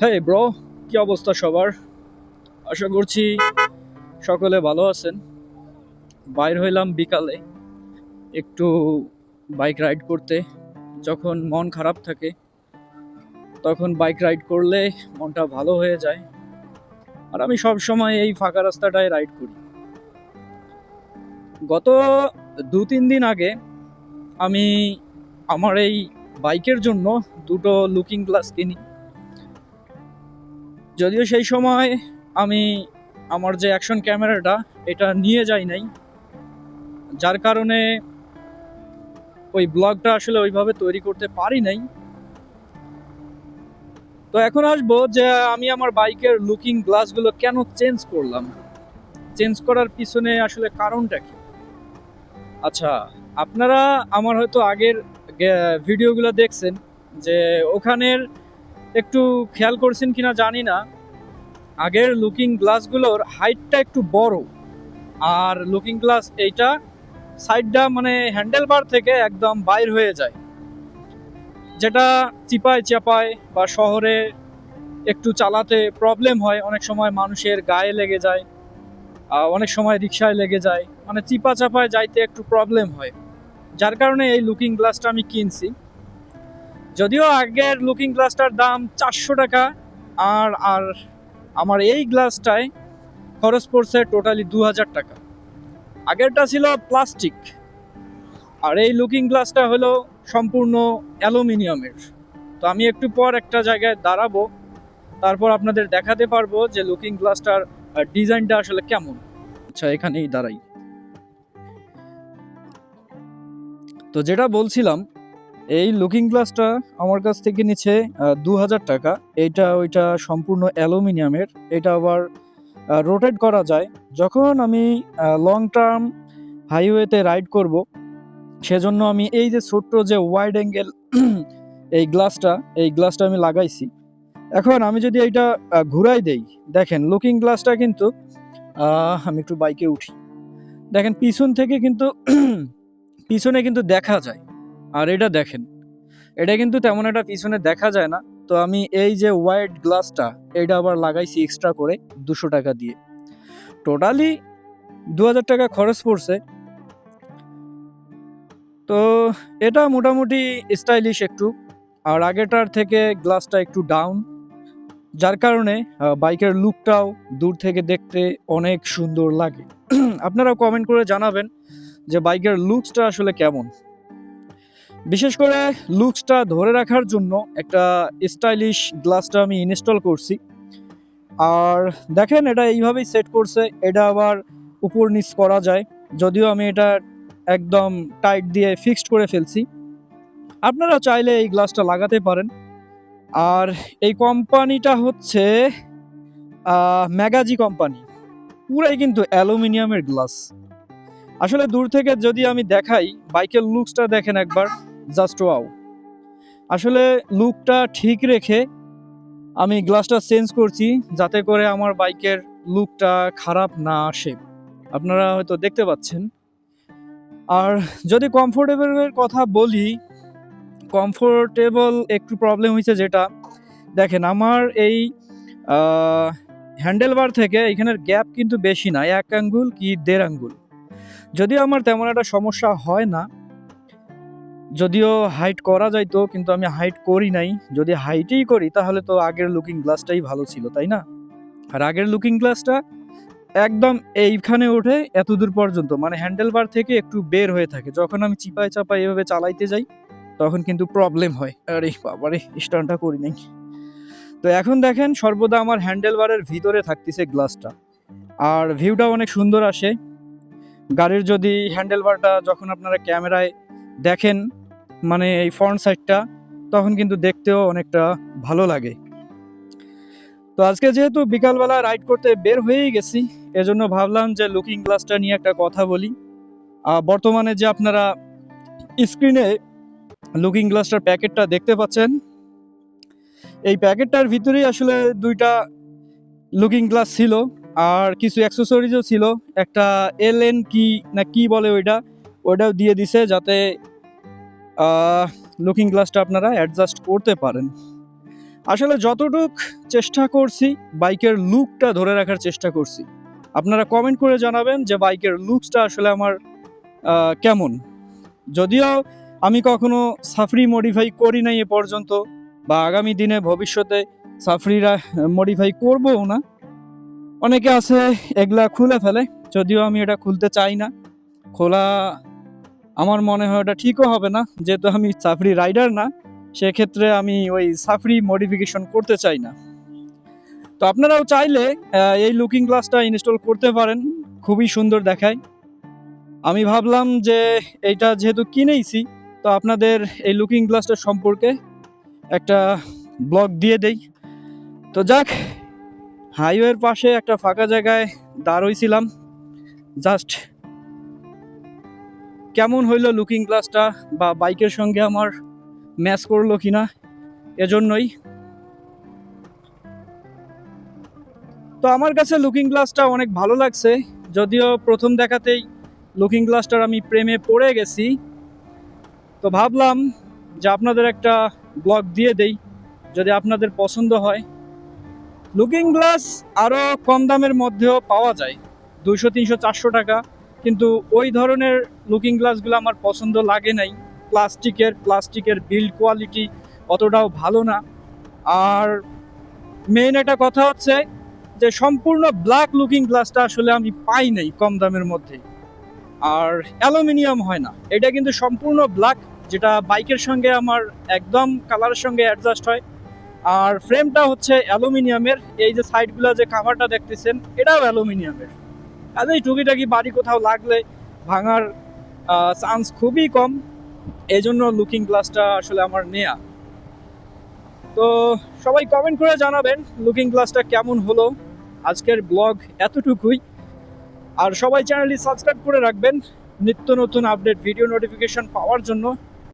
হ্যাঁ ব্রো কি অবস্থা সবার? আশা করছি সকলে ভালো আছেন। বাইর হইলাম বিকালে একটু বাইক রাইড করতে। যখন মন খারাপ থাকে, তখন বাইক রাইড করলে মনটা ভালো হয়ে যায়। আর আমি সব সময় এই ফাঁকা রাস্তাটায় রাইড করি। গত দু তিন দিন আগে আমি আমার এই বাইকের জন্য দুটো লুকিং গ্লাস কিনি। যদিও সেই সময় আমি আমার যে অ্যাকশন ক্যামেরাটা এটা নিয়ে যাই নাই। যার কারণে ওই ব্লগটা আসলে ওইভাবে তৈরি করতে পারি নাই। তো এখন আসব যে আমি আমার বাইকের লুকিং গ্লাসগুলো কেন চেঞ্জ করলাম? চেঞ্জ করার পিছনে আসলে কারণটা কি? আচ্ছা আপনারা আমার হয়তো আগের ভিডিওগুলো দেখছেন যে ওখানের একটু খেয়াল করছেন কিনা জানি না। আগের লুকিং গ্লাসগুলোর হাইটটা একটু বড়। আর লুকিং গ্লাস এইটা সাইডটা মানে হ্যান্ডেল বার থেকে একদম বাইর হয়ে যায়। যেটা চিপায় চাপায় বা শহরে একটু চালাতে প্রবলেম হয়, অনেক সময় মানুষের গায়ে লেগে যায় অনেক সময় রিক্সায় লেগে যায়। মানে চিপা চাপায় যাইতে একটু প্রবলেম হয়। যার কারণে এই লুকিং গ্লাসটা আমি কিনছি। যদিও আগের লুকিং গ্লাসটার দাম চারশো টাকা, আর আর আমার এই গ্লাসটায় খরচ পড়ছে টোটালি দু হাজার টাকা। আগেরটা ছিল প্লাস্টিক আর এই লুকিং গ্লাসটা হলো সম্পূর্ণ অ্যালুমিনিয়ামের। তো আমি একটু পর একটা জায়গায় দাঁড়াবো, তারপর আপনাদের দেখাতে পারব যে লুকিং গ্লাসটার ডিজাইনটা আসলে কেমন। আচ্ছা এখানেই দাঁড়াই। তো যেটা বলছিলাম এই লুকিং গ্লাসটা আমার কাছ থেকে নিচ্ছে দু হাজার টাকা। এইটা, ওইটা সম্পূর্ণ অ্যালুমিনিয়ামের। এটা আবার রোটেট করা যায়। যখন আমি লং টার্ম হাইওয়েতে রাইড করব, সেজন্য আমি এই যে ছোট্ট যে ওয়াইড অ্যাঙ্গেল এই গ্লাসটা এই গ্লাসটা আমি লাগাইছি। এখন আমি যদি এইটা ঘুরাই দেই, দেখেন লুকিং গ্লাসটা কিন্তু আমি একটু বাইকে উঠি। দেখেন পিছন থেকে কিন্তু পিছনে কিন্তু দেখা যায়। আর এটা দেখেন, এটা কিন্তু তেমন একটা পিছনে দেখা যায় না। তো আমি এই যে ওয়াইড গ্লাসটা এটা আবার লাগাইছি এক্সট্রা করে দুশো টাকা দিয়ে। টোটালি দু হাজার টাকা খরচ পড়ছে। তো এটা মোটামুটি স্টাইলিশ একটু, আর আগেটার থেকে গ্লাসটা একটু ডাউন যার কারণে বাইকের লুকটাও দূর থেকে দেখতে অনেক সুন্দর লাগে। আপনারা কমেন্ট করে জানাবেন যে বাইকের লুকসটা আসলে কেমন। বিশেষ করে লুকসটা ধরে রাখার জন্য একটা স্টাইলিশ গ্লাসটা আমি ইনস্টল করছি। আর দেখেন এটা এইভাবেই সেট করছে, এটা আবার উপর নিচ করা যায়। যদিও আমি এটা একদম টাইট দিয়ে ফিক্সড করে ফেলছি। আপনারা চাইলে এই গ্লাসটা লাগাতে পারেন। আর এই কোম্পানিটা হচ্ছে ম্যাগাজি কোম্পানি পুরাই কিন্তু অ্যালুমিনিয়ামের গ্লাস আসলে দূর থেকে যদি আমি দেখাই বাইকের লুকসটা দেখেন একবার। Just wow. আসলে লুকটা ঠিক রেখে আমি গ্লাসটা চেঞ্জ করছি যাতে করে আমার বাইকের লুকটা খারাপ না আসে। আপনারা হয়তো দেখতে পাচ্ছেন। আর যদি কমফোর্টেবলের কথা বলি কমফোর্টেবল একটু প্রবলেম হয়েছে যেটা। দেখেন, আমার এই হ্যান্ডেল বার থেকে এখানের গ্যাপ কিন্তু বেশি না, এক আঙ্গুল কি দেড় আঙ্গুল। যদিও আমার তেমন একটা সমস্যা হয় না যদিও হাইট করা যাইতো, কিন্তু আমি হাইট করি নাই। যদি হাইটেই করি, তাহলে তো আগের লুকিং গ্লাসটাই ভালো ছিল, তাই না? আর আগের লুকিং গ্লাসটা একদম এইখানে ওঠে এত দূর পর্যন্ত মানে হ্যান্ডেল বার থেকে একটু বের হয়ে থাকে। যখন আমি চিপায় চাপায় এভাবে চালাইতে যাই, তখন কিন্তু প্রবলেম হয়। আরে বাবারে স্টানটা করি নাই। তো এখন দেখেন, সর্বদা আমার হ্যান্ডেল বারের ভিতরে থাকতেছে গ্লাসটা আর ভিউটা অনেক সুন্দর আসে। গাড়ির যদি হ্যান্ডেল বারটা যখন আপনারা ক্যামেরায় দেখেন মানে এই ফ্রন্ট সাইডটা তখন কিন্তু দেখতেও অনেকটা ভালো লাগে। তো আজকে যেহেতু বিকালবেলা রাইড করতে বের হয়েই গেছি, এজন্য ভাবলাম যে লুকিং গ্লাসটা নিয়ে একটা কথা বলি। বর্তমানে যে আপনারা স্ক্রিনে লুকিং গ্লাসটার প্যাকেটটা দেখতে পাচ্ছেন, এই প্যাকেটটার ভিতরেই আসলে দুইটা লুকিং গ্লাস ছিল, আর কিছু অ্যাক্সেসরিজও ছিল। একটা এল এন কি না কি বলে ওইটা, ওইটাও দিয়ে দিছে যাতে লুকিং গ্লাসটা আপনারা অ্যাডজাস্ট করতে পারেন। আসলে যতটুক চেষ্টা করছি বাইকের লুকটা ধরে রাখার চেষ্টা করছি। আপনারা কমেন্ট করে জানাবেন যে বাইকের লুকসটা আসলে আমার কেমন। যদিও আমি কখনো সাফরি মডিফাই করি নাই এ পর্যন্ত, বা আগামী দিনে ভবিষ্যতে সাফরিরা মডিফাই করবও না। অনেকে আছে, এগুলা খুলে ফেলে, যদিও আমি এটা খুলতে চাই না। খোলা আমার মনে হয় ওটা ঠিকও হবে না। যেহেতু আমি সাফরি রাইডার না, সেক্ষেত্রে আমি ওই সাফরি মডিফিকেশন করতে চাই না। তো আপনারাও চাইলে এই লুকিং গ্লাসটা ইনস্টল করতে পারেন। খুবই সুন্দর দেখায়। আমি ভাবলাম যে এইটা যেহেতু কিনেইছি, তো আপনাদের এই লুকিং গ্লাসটা সম্পর্কে একটা ব্লগ দিয়ে দেই। তো যাক হাইওয়ের পাশে একটা ফাঁকা জায়গায় দাঁড় হইছিলাম জাস্ট কেমন হইল লুকিং গ্লাসটা বা বাইকের সঙ্গে আমার ম্যাচ করল কিনা, এজন্যই। তো আমার কাছে লুকিং গ্লাসটা অনেক ভালো লাগছে, যদিও প্রথম দেখাতেই লুকিং গ্লাসটার আমি প্রেমে পড়ে গেছি। তো ভাবলাম যে আপনাদের একটা ব্লগ দিয়ে দেই, যদি আপনাদের পছন্দ হয়। লুকিং গ্লাস আরও কম দামের মধ্যেও পাওয়া যায় দুশো তিনশো, চারশো টাকা। কিন্তু ওই ধরনের লুকিং গ্লাসগুলো আমার পছন্দ লাগে নাই। প্লাস্টিকের প্লাস্টিকের বিল্ড কোয়ালিটি অতটাও ভালো না। আর মেইন একটা কথা হচ্ছে যে সম্পূর্ণ ব্ল্যাক লুকিং গ্লাসটা আসলে আমি পাই নাই কম দামের মধ্যে। আর অ্যালুমিনিয়াম হয় না। এটা কিন্তু সম্পূর্ণ ব্ল্যাক যেটা বাইকের সঙ্গে আমার একদম কালারের সঙ্গে অ্যাডজাস্ট হয়। আর ফ্রেমটা হচ্ছে অ্যালুমিনিয়ামের। এই যে সাইডগুলো যে কাভারটা দেখতেছেন, এটাও অ্যালুমিনিয়ামের। কাজেই টুকিটাকি বাড়ি কোথাও লাগলে ভাঙার চান্স খুবই কম। এই জন্য লুকিং গ্লাসটা আসলে আমার নেয়া। তো সবাই কমেন্ট করে জানাবেন লুকিং গ্লাসটা কেমন হলো আজকের ব্লগ এতটুকুই। আর সবাই চ্যানেলটি সাবস্ক্রাইব করে রাখবেন। নিত্য নতুন আপডেট ভিডিও নোটিফিকেশন পাওয়ার জন্য।